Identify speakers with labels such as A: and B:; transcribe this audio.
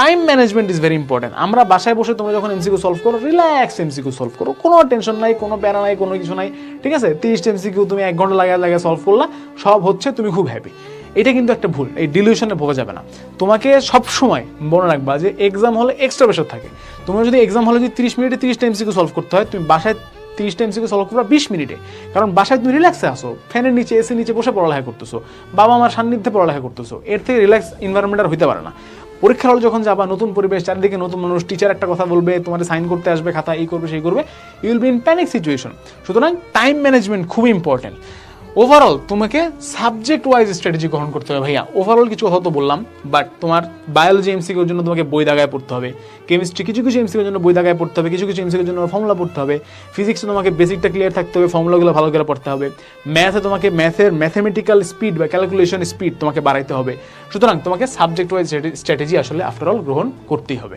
A: Time management is very important আমরা বাসায় বসে তোমরা যখন এমসিকিউ সলভ করো রিল্যাক্স এমসিকিউ সলভ করো। কোনো টেনশন নাই, কোনো প্যারা নাই, কোনো কিছু নাই, ঠিক আছে? তিরিশটা এমসিকিউ তুমি এক ঘণ্টা লাগায় লাগায় সলভ করলা, সব হচ্ছে তুমি খুব হ্যাপি এটা কিন্তু একটা ভুল, এই ডিলিউশনে ভোগা যাবে না। তোমাকে সব সময় মনে রাখবা যে এক্সাম হলে এক্সট্রা প্রেশার থাকে। তোমার যদি এক্সাম হলে যদি তিরিশ মিনিটে তিরিশটা এমসিকিউ সলভ করতে হয়, তুমি বাসায় তিরিশটা এমসিকিউ সলভ করবা বিশ মিনিটে। কারণ বাসায় তুমি রিল্যাক্সে আসো ফ্যানের নিচে এসি নিচে বসে পড়ালেখা করতেছো বাবা মার সান্নিধ্যে পড়ালেখা করতেছো। এর থেকে রিল্যাক্স এনভায়রনমেন্ট আর হইতে পারে না। পরীক্ষার হলে যখন যাবা, নতুন পরিবেশ, চারিদিকে নতুন মানুষ টিচার একটা কথা বলবে তোমার সাইন করতে আসবে, খাতা এই করবে, সেই করবে you'll be in panic situation সুতরাং টাইম ম্যানেজমেন্ট খুব ইম্পর্টেন্ট ওভারঅল তোমাকে সাবজেক্ট ওয়াইজ স্ট্র্যাটেজি গ্রহণ করতে হবে ভাইয়া। ওভারঅল কিছু কথা তো বললাম বাট তোমার বায়োলজি এমসিকিউর জন্য তোমাকে বই দাগায় পড়তে হবে। কেমিস্ট্রি কিছু কিছু এমসিকিউর জন্য বই দাগায় পড়তে হবে, কিছু কিছু এমসিকিউর জন্য ফর্মুলা পড়তে হবে। ফিজিক্সে তোমাকে বেসিকটা ক্লিয়ার থাকতে হবে ফর্মুলাগুলো ভালো করে পড়তে হবে। ম্যাথে তোমাকে ম্যাথের ম্যাথমেটিক্যাল স্পিড বা ক্যালকুলেশন স্পিড তোমাকে বাড়াইতে হবে। সুতরাং তোমাকে সাবজেক্ট ওয়াইজ স্ট্র্যাটেজি আসলে আফটার অল গ্রহণ করতেই হবে।